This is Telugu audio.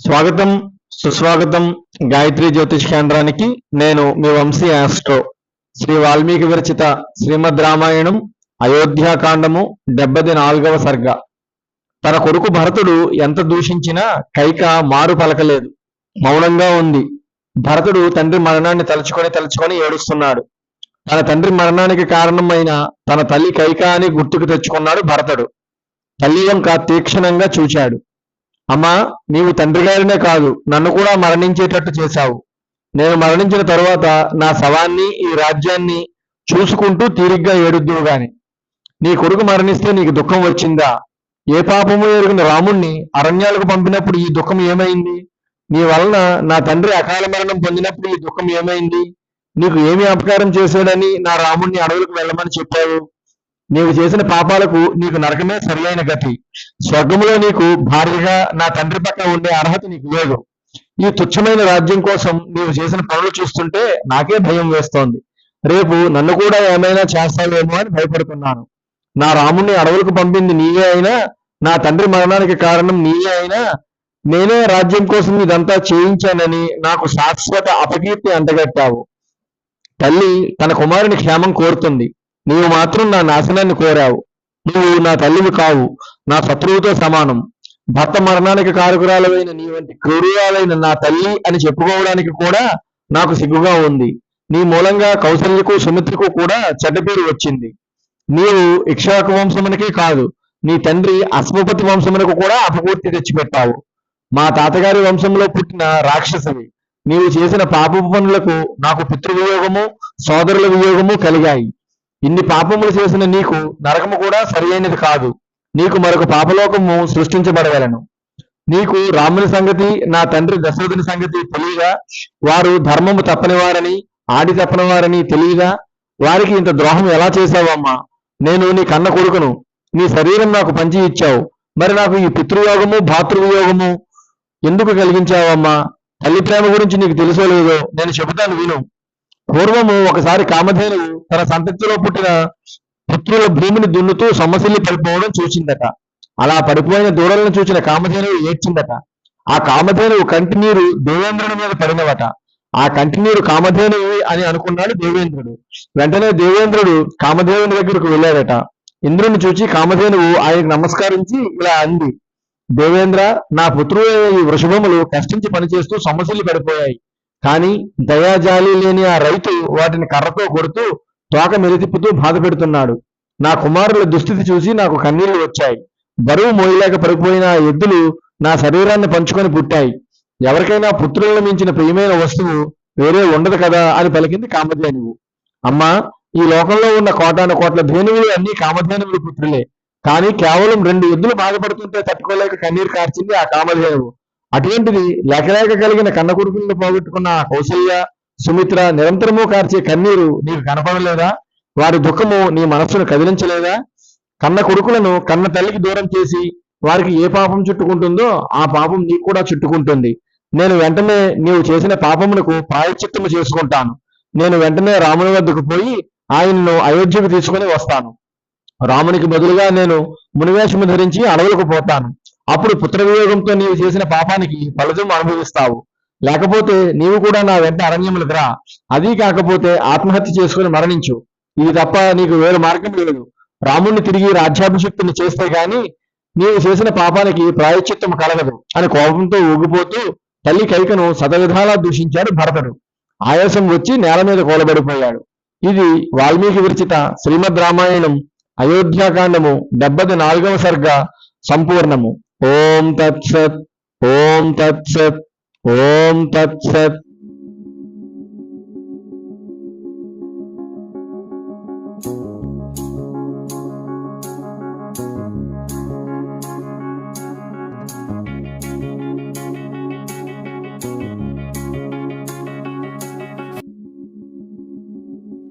స్వాగతం సుస్వాగతం గాయత్రి జ్యోతిష్ కేంద్రానికి. నేను మీ వంశీ ఆస్ట్రో. శ్రీ వాల్మీకి విరచిత శ్రీమద్ రామాయణం అయోధ్యాకాండము డెబ్బది నాలుగవ సర్గ. తన కొడుకు భరతుడు ఎంత దూషించినా కైక మారు పలకలేదు. మౌనంగా ఉంది. భరతుడు తండ్రి మరణాన్ని తలుచుకొని తలుచుకొని ఏడుస్తున్నాడు. తన తండ్రి మరణానికి కారణమైన తన తల్లి కైక అని గుర్తుకు తెచ్చుకున్నాడు భరతుడు. తల్లి వంక తీక్షణంగా చూచాడు. అమ్మా నీవు తండ్రి గారినే కాదు నన్ను కూడా మరణించేటట్టు చేశావు. నేను మరణించిన తరువాత నా శవాన్ని ఈ రాజ్యాన్ని చూసుకుంటూ తీరిగ్గా ఏడుద్దువు గాని. నీ కొడుకు మరణిస్తే నీకు దుఃఖం వచ్చిందా? ఏ పాపము ఎరిగిన రాముణ్ణి అరణ్యాలకు పంపినప్పుడు ఈ దుఃఖం ఏమైంది? నీ వలన నా తండ్రి అకాల మరణం పొందినప్పుడు ఈ దుఃఖం ఏమైంది? నీకు ఏమి అపకారం చేశాడని నా రాముణ్ణి అడవులకు వెళ్ళమని చెప్పావు. నీవు చేసిన పాపాలకు నీకు నరకమే సరియైన గతి. స్వర్గములో నీకు భార్యగా నా తండ్రి పక్కన ఉండే అర్హత నీకు లేదు. ఈ తుచ్చమైన రాజ్యం కోసం నీవు చేసిన పనులు చూస్తుంటే నాకే భయం వేస్తోంది. రేపు నన్ను కూడా ఏమైనా చేస్తావేమో అని భయపడుతున్నాను. నా రాముణ్ణి అడవులకు పంపింది నీవే అయినా నా తండ్రి మరణానికి కారణం నీవే అయినా నేనే రాజ్యం కోసం ఇదంతా చేయించానని నాకు శాశ్వత అపకీర్తి అంటగట్టావు. తల్లి తన కుమారుని క్షేమం కోరుతుంది. నీవు మాత్రం నా నాశనాన్ని కోరావు. నువ్వు నా తల్లివి కావు. నా శత్రువుతో సమానం. భర్త మరణానికి కారకురాలైన నీ వంటి క్రూరురాలైన నా తల్లి అని చెప్పుకోవడానికి కూడా నాకు సిగ్గుగా ఉంది. నీ మూలంగా కౌశల్యకు సుమిత్రకు కూడా చెడ్డ పేరు వచ్చింది. నీవు ఇక్షాకు వంశమునికి కాదు నీ తండ్రి అశ్వపతి వంశమునకు కూడా అపకీర్తి తెచ్చిపెట్టావు. మా తాతగారి వంశంలో పుట్టిన రాక్షసువి. నీవు చేసిన పాపపు పనులకు నాకు పితృవియోగము సోదరుల వియోగము కలిగాయి. ఇన్ని పాపములు చేసిన నీకు నరకము కూడా సరియైనది కాదు. నీకు మరొక పాపలోకము సృష్టించబడగలను నీకు రాముని సంగతి నా తండ్రి దశరథుని సంగతి తెలియగా వారు ధర్మము తప్పనివారని ఆడి తప్పనివారని తెలియగా వారికి ఇంత ద్రోహం ఎలా చేశావమ్మా? నేను నీ కన్న కొడుకును నీ శరీరం నాకు పంచి ఇచ్చావు. మరి నాకు ఈ పితృయోగము భాతృవియోగము ఎందుకు కలిగించావమ్మా? తల్లి ప్రేమ గురించి నీకు తెలుసో లేదో నేను చెబుతాను విను. పూర్వము ఒకసారి కామధేను తన సంతతిలో పుట్టిన పుత్రుల భూమిని దున్నుతూ సొమ్మసిల్లి పడిపోవడం చూసిందట అలా పడిపోయిన దూడలను చూసిన కామధేనువు ఏడ్చిందట. ఆ కామధేనువు కంటి నీరు దేవేంద్రుని మీద పడినవట. ఆ కంటి నీరు కామధేనువు అని అనుకున్నాడు దేవేంద్రుడు. వెంటనే దేవేంద్రుడు కామధేవుని దగ్గరకు వెళ్ళాడట. ఇంద్రుని చూచి కామధేనువు ఆయనకు నమస్కరించి ఇలా అంది. దేవేంద్ర నా పుత్రుడు ఈ వృషభములు కష్టించి పనిచేస్తూ సమస్యలు పడిపోయాయి. కానీ దయాజాలి లేని ఆ రైతు వాటిని కర్రతో కొడుతూ తోక మెలితిప్పుతూ బాధ పెడుతున్నాడు. నా కుమారుల దుస్థితి చూసి నాకు కన్నీళ్ళు వచ్చాయి. బరువు మోయలేక పడిపోయిన ఎద్దులు నా శరీరాన్ని పంచుకొని పుట్టాయి. ఎవరికైనా పుత్రులను మించిన ప్రియమైన వస్తువు వేరే ఉండదు కదా అని పలికింది కామధేనువు. అమ్మా ఈ లోకంలో ఉన్న కోటాను కోట్ల ధేనువులు అన్ని కామధేనువులు పుత్రులే. కానీ కేవలం రెండు ఎద్దులు బాధపడుతుంటే తట్టుకోలేక కన్నీరు కార్చింది ఆ కామధేనువు. అటువంటిది లేకలేక కలిగిన కన్న కొడుకులను పోగొట్టుకున్న కౌశల్య సుమిత్ర నిరంతరము కార్చే కన్నీరు నీకు కనపడలేదా? వారి దుఃఖము నీ మనస్సును కదిలించలేదా? కన్న కొడుకులను కన్న తల్లికి దూరం చేసి వారికి ఏ పాపం చుట్టుకుంటుందో ఆ పాపం నీకు కూడా చుట్టుకుంటుంది. నేను వెంటనే నీవు చేసిన పాపమునకు ప్రాయచిత్తము చేసుకుంటాను. నేను వెంటనే రాముని వద్దకు పోయి ఆయనను అయోధ్యకు తీసుకుని వస్తాను. రామునికి బదులుగా నేను మునివేషము ధరించి అడవులకు పోతాను. అప్పుడు పుత్రవియోగంతో నీవు చేసిన పాపానికి ఫలితం అనుభవిస్తావు. లేకపోతే నీవు కూడా నా వెంట అరణ్యములకు రా. అది కాకపోతే ఆత్మహత్య చేసుకుని మరణించు. ఇది తప్ప నీకు వేరు మార్గం లేదు. రాముణ్ణి తిరిగి రాజ్యాభిషక్తిని చేస్తే గాని నీవు చేసిన పాపానికి ప్రాయశ్చిత్తం కలగదు అని కోపంతో ఊగిపోతూ తల్లి కైకను సదవిధాలా దూషించాడు భరతుడు. ఆయాసం వచ్చి నేల మీద కూలబడిపోయాడు. ఇది వాల్మీకి విరచిత శ్రీమద్ రామాయణం అయోధ్యాకాండము డెబ్బది నాలుగవ సర్గ సంపూర్ణము. ఓం తత్సత్ ఓం తత్సత్ ఓం తత్సత్